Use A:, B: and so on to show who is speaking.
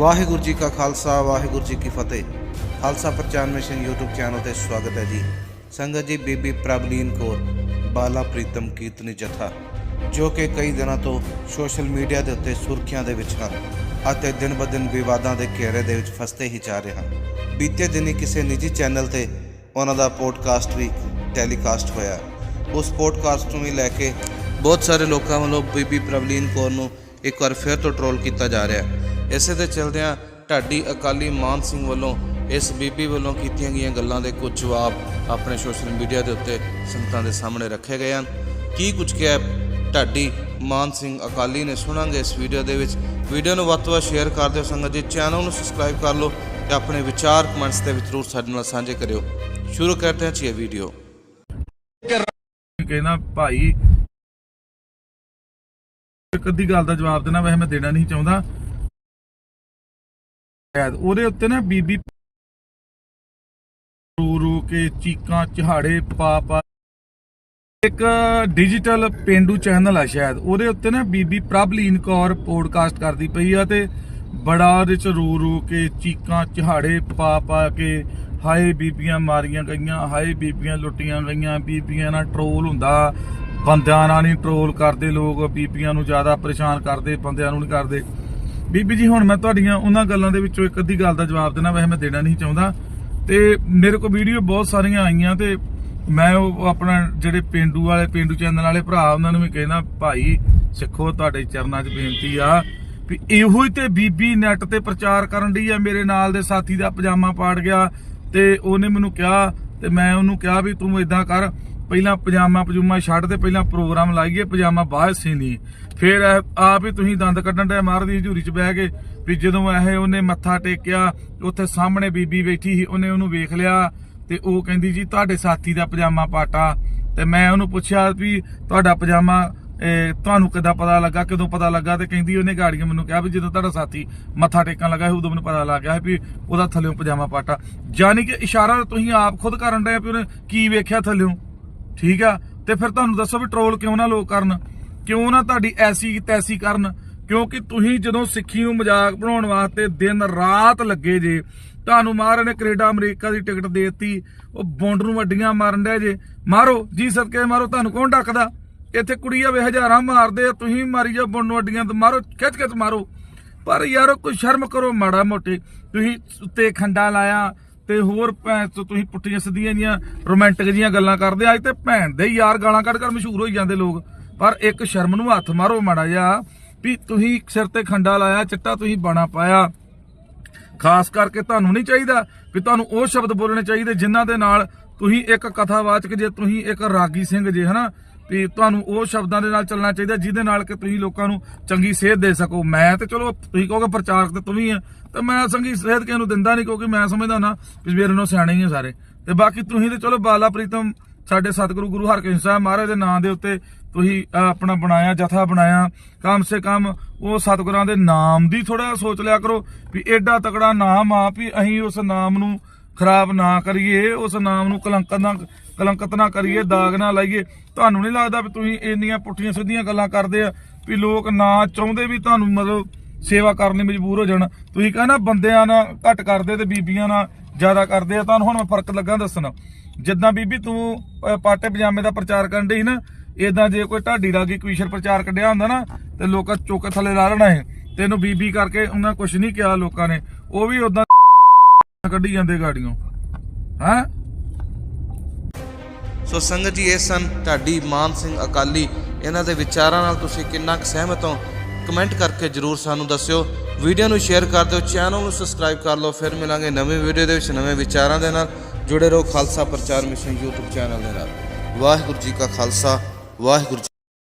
A: ਵਾਹਿਗੁਰੂ ਜੀ ਕਾ ਖਾਲਸਾ, ਵਾਹਿਗੁਰੂ ਜੀ ਕੀ ਫਤਿਹ। ਖਾਲਸਾ ਪ੍ਰਚਾਰ mission YouTube channel ਤੇ ਸਵਾਗਤ ਹੈ ਜੀ। ਸੰਗਤ ਜੀ, ਬੀਬੀ ਪ੍ਰਭਲੀਨ ਕੌਰ, ਬਾਲਾ ਪ੍ਰੀਤਮ ਕੀਰਤਨੀ ਜਥਾ, ਜੋ ਕਿ ਕਈ ਦਿਨਾਂ ਤੋਂ ਸੋਸ਼ਲ ਮੀਡੀਆ ਦੇ ਉੱਤੇ ਸੁਰਖੀਆਂ ਦੇ ਵਿੱਚ ਹਨ ਅਤੇ ਦਿਨ ਬ ਦਿਨ ਵਿਵਾਦਾਂ ਦੇ ਘੇਰੇ ਦੇ ਵਿੱਚ ਫਸਦੇ ਹੀ ਜਾ ਰਹੇ ਹਨ। ਬੀਤੇ ਦਿਨੀ ਕਿਸੇ ਨਿੱਜੀ ਚੈਨਲ ਤੇ ਉਹਨਾਂ ਦਾ ਪੋਡਕਾਸਟ ਵੀ ਟੈਲੀਕਾਸਟ ਹੋਇਆ। ਉਸ ਪੋਡਕਾਸਟ ਨੂੰ ਵੀ ਲੈ ਕੇ ਬਹੁਤ ਸਾਰੇ ਲੋਕਾਂ ਵੱਲੋਂ ਬੀਬੀ ਪ੍ਰਵਲੀਨ ਕੌਰ ਨੂੰ ਇੱਕ ਵਾਰ ਫਿਰ ਤੋਂ ਟਰੋਲ ਕੀਤਾ ਜਾ ਰਿਹਾ। ਹੈ ਇਸੇ ਦੇ ਚਲਦਿਆਂ ਢਾਡੀ ਅਕਾਲੀ ਮਾਨ ਸਿੰਘ ਵੱਲੋਂ ਇਸ ਬੀਬੀ ਵੱਲੋਂ ਕੀਤੀਆਂ ਗਈਆਂ ਗੱਲਾਂ ਦੇ ਕੁਝ ਜਵਾਬ ਆਪਣੇ ਸੋਸ਼ਲ ਮੀਡੀਆ ਦੇ ਉੱਤੇ ਸੰਗਤਾਂ ਦੇ ਸਾਹਮਣੇ ਰੱਖੇ ਗਏ ਹਨ। ਕੀ ਕੁਝ ਕਿਹਾ ਢਾਡੀ ਮਾਨ ਸਿੰਘ ਅਕਾਲੀ ਨੇ ਸੁਣਾਂਗੇ ਇਸ ਵੀਡੀਓ ਦੇ ਵਿੱਚ। ਵੀਡੀਓ ਨੂੰ ਵੱਧ ਤੋਂ ਵੱਧ ਸ਼ੇਅਰ ਕਰ ਦਿਓ, ਸੰਗਤ ਜੀ। ਚੈਨਲ ਨੂੰ ਸਬਸਕ੍ਰਾਈਬ ਕਰ ਲਓ ਤੇ ਆਪਣੇ ਵਿਚਾਰ ਕਮੈਂਟਸ ਦੇ ਵਿੱਚ ਜ਼ਰੂਰ ਸਾਡੇ ਨਾਲ ਸਾਂਝੇ ਕਰਿਓ। ਸ਼ੁਰੂ ਕਰਦੇ ਹਾਂ ਜੀ ਇਹ ਵੀਡੀਓ।
B: ਕਹਿੰਦਾ ਭਾਈ, ਇੱਕ ਅੱਧੀ ਗੱਲ ਦਾ ਜਵਾਬ ਦੇਣਾ ਵੈਸੇ ਮੈਂ ਦੇਣਾ ਨਹੀਂ ਚਾਹੁੰਦਾ। ਸ਼ਾਇਦ ਉਹਦੇ ਉੱਤੇ ਨਾ ਬੀਬੀ ਰੂ ਰੂ ਕੇ ਚੀਕਾਂ, ਚਹਾੜੇ, ਪਾ ਪਾ। ਇੱਕ ਡਿਜੀਟਲ ਪਿੰਡੂ ਚੈਨਲ ਆ ਸ਼ਾਇਦ। ਉਹਦੇ ਉੱਤੇ ਨਾ ਬੀਬੀ ਪ੍ਰਭਲੀਨ ਕੌਰ ਪੋਡਕਾਸਟ ਕਰਦੀ ਪਈ ਆ ਤੇ ਬੜਾ ਉਹਦੇ ਚ ਰੂ ਰੂ ਕੇ ਚੀਕਾਂ, ਚਹਾੜੇ, ਪਾ ਪਾ ਕੇ ਹਾਏ ਬੀਬੀਆਂ ਮਾਰੀਆਂ ਗਈਆਂ, ਹਾਏ ਬੀਬੀਆਂ ਲੁੱਟੀਆਂ ਗਈਆਂ, ਬੀਬੀਆਂ ਨਾਲ ਟਰੋਲ ਹੁੰਦਾ। ਬੰਦਿਆਂ ਨਾਲ ਨਹੀਂ ਟਰੋਲ ਕਰਦੇ ਲੋਕ, ਬੀਬੀਆਂ ਨੂੰ ਜ਼ਿਆਦਾ ਪਰੇਸ਼ਾਨ ਕਰਦੇ, ਬੰਦਿਆਂ ਨੂੰ ਨਹੀਂ ਕਰਦੇ। ਬੀਬੀ ਜੀ, ਹੁਣ ਮੈਂ ਤੁਹਾਡੀਆਂ ਉਹਨਾਂ ਗੱਲਾਂ ਦੇ ਵਿੱਚੋਂ ਇੱਕ ਅੱਧੀ ਗੱਲ ਦਾ ਜਵਾਬ ਦੇਣਾ, ਵੈਸੇ ਮੈਂ ਦੇਣਾ ਨਹੀਂ ਚਾਹੁੰਦਾ। ਤੇ ਮੇਰੇ ਕੋਲ ਵੀਡੀਓ ਬਹੁਤ ਸਾਰੀਆਂ ਆਈਆਂ ਤੇ ਮੈਂ ਉਹ ਆਪਣਾ ਜਿਹੜੇ ਪਿੰਡੂ ਵਾਲੇ, ਪਿੰਡੂ ਚੈਨਲ ਵਾਲੇ ਭਰਾ, ਉਹਨਾਂ ਨੂੰ ਵੀ ਕਹਿਣਾ, ਭਾਈ, ਸਿੱਖੋ, ਤੁਹਾਡੇ ਚਰਨਾਂ 'ਚ ਬੇਨਤੀ ਆ ਵੀ ਇਹੋ ਹੀ ਤੇ ਬੀਬੀ ਨੈਟ ਤੇ ਪ੍ਰਚਾਰ ਕਰਨ ਦੀ ਆ, ਮੇਰੇ ਨਾਲ ਦੇ ਸਾਥੀ ਦਾ ਪਜਾਮਾ ਪਾੜ ਗਿਆ ਤੇ ਉਹਨੇ ਮੈਨੂੰ ਕਿਹਾ ਤੇ ਮੈਂ ਉਹਨੂੰ ਕਿਹਾ ਵੀ ਤੂੰ ਇਦਾਂ ਕਰ ਪਹਿਲਾਂ ਪਜਾਮਾ ਪਜੂਮਾ ਛੱਡ ਤੇ ਪਹਿਲਾਂ ਪ੍ਰੋਗਰਾਮ ਲਾਈਏ ਪਜਾਮਾ ਬਾਅਦ ਸੀਨੀ ਫਿਰ ਇਹ ਆਪ ਹੀ ਤੁਸੀਂ ਦੰਦ ਕੱਢਣ ਦੇ ਮਾਰਦੀ ਹਜ਼ੂਰੀ 'ਚ ਬਹਿ ਕੇ ਵੀ ਜਦੋਂ ਇਹ ਉਹਨੇ ਮੱਥਾ ਟੇਕਿਆ, ਉੱਥੇ ਸਾਹਮਣੇ ਬੀਬੀ ਬੈਠੀ ਸੀ, ਉਹਨੇ ਉਹਨੂੰ ਵੇਖ ਲਿਆ ਤੇ ਉਹ ਕਹਿੰਦੀ ਜੀ, ਤੁਹਾਡੇ ਸਾਥੀ ਦਾ ਪਜਾਮਾ ਪਾਟਾ। ਤੇ ਮੈਂ ਉਹਨੂੰ ਪੁੱਛਿਆ ਵੀ ਤੁਹਾਡਾ ਪਜਾਮਾ ਤੁਹਾਨੂੰ ਕਿੱਦਾਂ ਪਤਾ ਲੱਗਾ, ਕਦੋਂ ਪਤਾ ਲੱਗਾ? ਤੇ ਕਹਿੰਦੀ ਉਹਨੇ ਗਾੜੀਆਂ ਮੈਨੂੰ ਕਿਹਾ ਵੀ ਜਦੋਂ ਤੁਹਾਡਾ ਸਾਥੀ ਮੱਥਾ ਟੇਕਣ ਲੱਗਾ ਸੀ, ਉਦੋਂ ਮੈਨੂੰ ਪਤਾ ਲੱਗ ਗਿਆ ਵੀ ਉਹਦਾ ਥੱਲੇੋਂ ਪਜਾਮਾ ਪਾਟਾ। ਯਾਨੀ ਕਿ ਇਸ਼ਾਰਾ ਤੁਸੀਂ ਆਪ ਖੁਦ ਕਰਨ ਡਏ ਆ ਵੀ ਉਹਨੇ ਕੀ ਵੇਖਿਆ ਥੱਲੇੋਂ? ਠੀਕ ਆ? ਤੇ ਫਿਰ ਤੁਹਾਨੂੰ ਦੱਸੋ ਵੀ ਟਰੋਲ ਕਿਉਂ ਨਾ ਲੋਕ ਕਰਨ? ਕਿਉਂ ਨਾ ਤੁਹਾਡੀ ਐਸੀ ਤੈਸੀ ਕਰਨ? ਕਿਉਂਕਿ ਤੁਸੀਂ ਜਦੋਂ ਸਿੱਖੀ ਨੂੰ ਮਜ਼ਾਕ ਬਣਾਉਣ ਵਾਸਤੇ ਦਿਨ ਰਾਤ ਲੱਗੇ ਜੇ, ਤੁਹਾਨੂੰ ਮਾਰਨ ਨੇ ਕੈਨੇਡਾ ਅਮਰੀਕਾ ਦੀ ਟਿਕਟ ਦੇਤੀ, ਉਹ ਬੌਂਡ ਨੂੰ ਵੱਡੀਆਂ ਮਾਰਨ ਡਿਆ ਜੇ। ਮਾਰੋ, ਜੀ ਸਦਕੇ ਮਾਰੋ, ਤੁਹਾਨੂੰ ਕੌਣ ਡੱਕਦਾ? ਇੱਥੇ ਕੁੜੀਆਂ ਵੇ, ਹਜ਼ਾਰਾਂ ਮਾਰਦੇ ਆ, ਤੁਸੀਂ ਮਾਰੀ ਜਾਓ ਬੌਂਡ ਨੂੰ ਵੱਡੀਆਂ ਤੇ ਮਾਰੋ ਖਿੱਚ ਖਿੱਚ ਮਾਰੋ। ਪਰ ਯਾਰੋ, ਕੋਈ ਸ਼ਰਮ ਕਰੋ ਮਾੜਾ ਮੋਟੇ। ਤੁਸੀਂ ਉੱਤੇ ਖੰਡਾ ਲਾਇਆ ਤੇ ਹੋਰ ਭੈਣ ਤੋਂ ਤੁਸੀਂ ਪੁੱਠੀਆਂ ਸਿੱਧੀਆਂ ਜੀਆਂ ਰੋਮਾਂਟਿਕ ਜੀਆਂ ਗੱਲਾਂ ਕਰਦੇ, ਅੱਜ ਤੇ ਭੈਣ ਦੇ ਯਾਰ ਗਾਲਾਂ ਕੱਢ ਕਰ ਮਸ਼ਹੂਰ ਹੋਈ ਜਾਂਦੇ ਲੋਕ। ਪਰ ਇੱਕ ਸ਼ਰਮ ਨੂੰ ਹੱਥ ਮਾਰੋ ਮਾੜਾ ਜਿਹਾ, ਵੀ ਤੁਸੀਂ ਸਿਰ ਤੇ ਖੰਡਾ ਲਾਇਆ, ਚਿੱਟਾ ਤੁਸੀਂ ਬਾਣਾ ਪਾਇਆ। ਖਾਸ ਕਰਕੇ ਤੁਹਾਨੂੰ ਨਹੀਂ ਚਾਹੀਦਾ ਵੀ ਤੁਹਾਨੂੰ ਉਹ ਸ਼ਬਦ ਬੋਲਣੇ ਚਾਹੀਦੇ, ਜਿਨ੍ਹਾਂ ਦੇ ਨਾਲ ਤੁਸੀਂ ਇੱਕ ਕਥਾਵਾਚਕ ਜੇ, ਤੁਸੀਂ ਇੱਕ ਰਾਗੀ ਸਿੰਘ ਜੇ, ਹਨਾ? ਵੀ ਤੁਹਾਨੂੰ ਉਹ ਸ਼ਬਦਾਂ ਦੇ ਨਾਲ ਚੱਲਣਾ ਚਾਹੀਦਾ, ਜਿਹਦੇ ਨਾਲ ਕਿ ਤੁਸੀਂ ਲੋਕਾਂ ਨੂੰ ਚੰਗੀ ਸਿਹਤ ਦੇ ਸਕੋ। ਮੈਂ ਤੇ ਚਲੋ, ਤੁਸੀਂ ਕਹੋਗੇ ਪ੍ਰਚਾਰਕ ਤੇ ਤੂੰ ਵੀ ਆ, ਤੇ ਮੈਂ ਚੰਗੀ ਸਿਹਤ ਕਿਸੇ ਨੂੰ ਦਿੰਦਾ ਨਹੀਂ, ਕਿਉਂਕਿ ਮੈਂ ਸਮਝਦਾ ਨਾ ਵੀ ਮੇਰੇ ਨੂੰ ਸਿਆਣੇ ਹੀ ਆ ਸਾਰੇ। ਤੇ ਬਾਕੀ ਤੁਸੀਂ ਤੇ ਚਲੋ, ਬਾਲਾ ਪ੍ਰੀਤਮ ਸਾਡੇ ਸਤਿਗੁਰੂ ਗੁਰੂ ਹਰਕ੍ਰਿਸ਼ਨ ਸਾਹਿਬ ਮਹਾਰਾਜ ਦੇ ਨਾਂ ਦੇ ਉੱਤੇ ਤੁਸੀਂ ਆਪਣਾ ਬਣਾਇਆ, ਜਥਾ ਬਣਾਇਆ। ਕਮ ਸੇ ਕਮ ਉਹ ਸਤਿਗੁਰਾਂ ਦੇ ਨਾਮ ਦੀ ਥੋੜਾ ਸੋਚ ਲਿਆ ਕਰੋ ਵੀ ਐਡਾ ਤਕੜਾ ਨਾਮ ਆ ਵੀ ਅਸੀਂ ਉਸ ਨਾਮ ਨੂੰ ਖਰਾਬ ਨਾ ਕਰੀਏ, ਉਸ ਨਾਮ ਨੂੰ ਕਲੰਕਤ ਨਾ ਕਲੰਕਤ ਨਾ ਕਰੀਏ, ਦਾਗ ਨਾ ਲਾਈਏ। ਤੁਹਾਨੂੰ ਨਹੀਂ ਲੱਗਦਾ ਵੀ ਤੁਸੀਂ ਇੰਨੀਆਂ ਪੁੱਠੀਆਂ ਸਿੱਧੀਆਂ ਗੱਲਾਂ ਕਰਦੇ ਆ ਵੀ ਲੋਕ ਨਾ ਚਾਹੁੰਦੇ ਵੀ ਤੁਹਾਨੂੰ ਮਤਲਬ ਸੇਵਾ ਕਰਨ ਲਈ ਮਜਬੂਰ ਹੋ ਜਾਣ? ਤੁਸੀਂ ਕਹਿੰਦਾ ਬੰਦਿਆਂ ਨਾਲ ਘੱਟ ਕਰਦੇ ਤੇ ਬੀਬੀਆਂ ਨਾਲ ਜ਼ਿਆਦਾ ਕਰਦੇ ਆ, ਤੁਹਾਨੂੰ ਹੁਣ ਮੈਂ ਫ਼ਰਕ ਲੱਗਾ ਦੱਸਣ। ਜਿੱਦਾਂ ਬੀਬੀ ਤੂੰ ਪਾਟੇ ਪਜਾਮੇ ਦਾ ਪ੍ਰਚਾਰ ਕਰਨ ਡਈ ਨਾ ਇਦਾਂ ਜੇ ਕੋਈ ਢਾਡੀ ਰਾਗੀ ਕਵੀਸ਼ਰ ਪ੍ਰਚਾਰ ਕੱਢਿਆ ਹੁੰਦਾ ਨਾ, ਤੇ ਲੋਕਾਂ ਚੁੱਕ ਥੱਲੇ ਲਾ ਲੈਣਾ ਹੈ ਤੈਨੂੰ ਬੀਬੀ ਕਰਕੇ ਉਹਨਾਂ ਕੁਝ ਨਹੀਂ ਕਿਹਾ ਲੋਕਾਂ ਨੇ। ਉਹ ਵੀ ਉਦਾਂ ਕੱਢੀ ਜਾਂਦੇ ਗਾੜੀਆਂ। ਹੈਂ?
A: ਸੋ ਸੰਗਤ ਜੀ, ਇਹ ਸਨ ਢਾਡੀ ਮਾਨ ਸਿੰਘ ਅਕਾਲੀ। ਇਹਨਾਂ ਦੇ ਵਿਚਾਰਾਂ ਨਾਲ ਤੁਸੀਂ ਕਿੰਨਾ ਕੁ ਸਹਿਮਤ ਹੋ? ਕਮੈਂਟ ਕਰਕੇ ਜਰੂਰ ਸਾਨੂੰ ਦੱਸਿਓ। ਵੀਡੀਓ ਨੂੰ ਸ਼ੇਅਰ ਕਰ ਦਿਓ, ਚੈਨਲ ਨੂੰ ਸਬਸਕ੍ਰਾਈਬ ਕਰ ਲਓ। ਫਿਰ ਮਿਲਾਂਗੇ ਨਵੇਂ ਵੀਡੀਓ ਦੇ ਵਿੱਚ, ਨਵੇਂ ਵਿਚਾਰਾਂ ਦੇ ਨਾਲ। ਜੁੜੇ ਰਹੋ ਖਾਲਸਾ ਪ੍ਰਚਾਰ ਮਿਸ਼ਨ YouTube ਚੈਨਲ ਦੇ ਨਾਲ। ਵਾਹਿਗੁਰੂ ਜੀ ਕਾ ਖਾਲਸਾ, ਵਾਹਿਗੁਰੂ ਜੀ